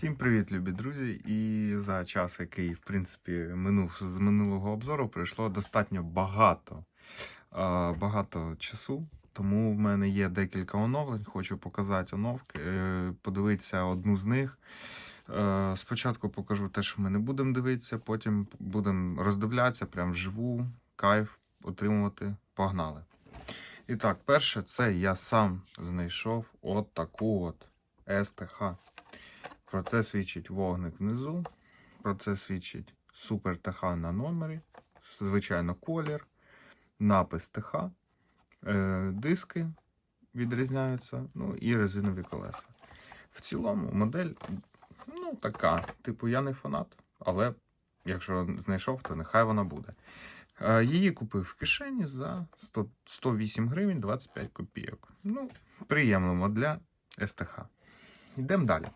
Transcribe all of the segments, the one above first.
Всім привіт, любі друзі! І за час, який в принципі минув з минулого обзору, пройшло достатньо багато, багато часу. Тому в мене є декілька оновлень. Хочу показати оновки, е, подивитися одну з них. Е, Спочатку покажу те, що ми не будемо дивитися, потім будемо роздивлятися прям вживу, кайф отримувати. Погнали. І так, перше, це я сам знайшов от таку от СТХ. Про це свідчить вогник внизу. Про це свідчить супер ТХ на номері. Звичайно, колір, напис ТХ, е, диски відрізняються, ну і резинові колеса. В цілому модель ну, така. Типу, я не фанат, але якщо знайшов, то нехай вона буде. Е, Її купив в кишені за 100, 108 гривень 25 копійок. Ну, приємно для СТХ. Йдемо далі.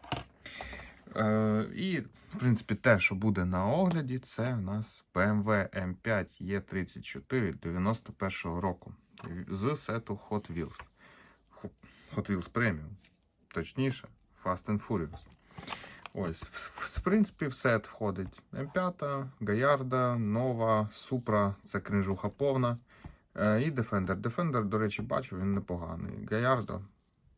Е, і, в принципі, те, що буде на огляді, це у нас BMW M5 E34 91 року з сету Hot Wheels. Hot Wheels Premium. Точніше, Fast and Furious. Ось, в, в принципі, в сет входить М5, Гаярда, Нова, Супра, це кринжуха повна. Е, і Defender. Defender, до речі, бачу, він непоганий. Гаярдо,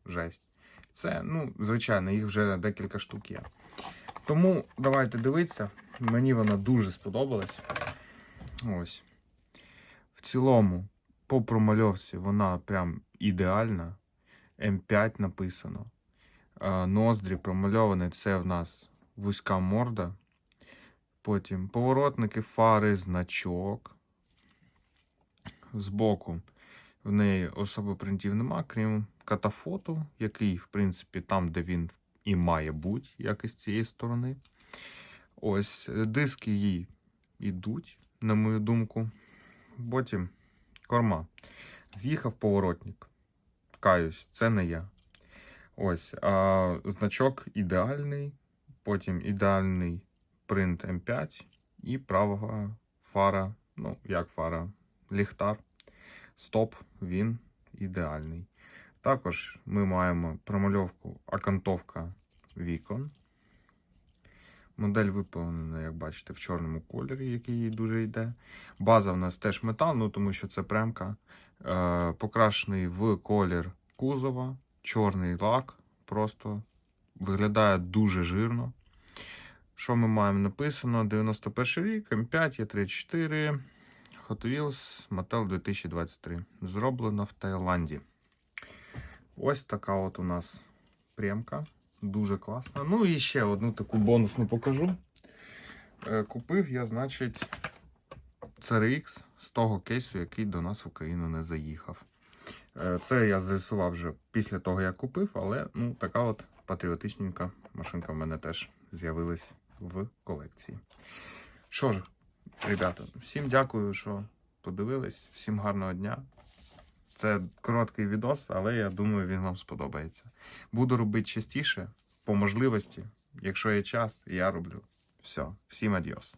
жесть. Це, ну, звичайно, їх вже декілька штук є. Тому давайте дивитися. Мені вона дуже сподобалась. Ось. В цілому, по промальовці вона прям ідеальна. М5 написано. Е, Ноздрі промальовані, це в нас вузька морда. Потім поворотники, фари, значок. Збоку в неї особо принтів нема, крім катафоту, який, в принципі, там, де він і має бути, як і з цієї сторони. Ось, е, диски їй ідуть, на мою думку. Потім корма. З'їхав поворотник. Каюсь, це не я. Ось, а значок ідеальний. Потім ідеальний принт М5 і права фара. Ну, як фара, ліхтар. Стоп, він ідеальний. Також ми маємо промальовку окантовка вікон. Модель виповнена, як бачите, в чорному кольорі, який їй дуже йде. База в нас теж метал, ну тому що це премка. Е, покрашений в колір кузова, чорний лак. Просто виглядає дуже жирно. Що ми маємо написано? 91 рік, М5, Е34, Hot Wheels, Mattel 2023. Зроблено в Таїланді. Ось така от у нас премка. Дуже класна. Ну і ще одну таку бонусну покажу. Е, Купив я, значить, CRX з того кейсу, який до нас в Україну не заїхав. Е, Це я з'ясував вже після того, як купив, але ну, така от патріотичненька машинка в мене теж з'явилась в колекції. Що ж, ребята, всім дякую, що подивились. Всім гарного дня. Це короткий відос, але я думаю, він вам сподобається. Буду робити частіше, по можливості. Якщо є час, я роблю. Все, всім адіос.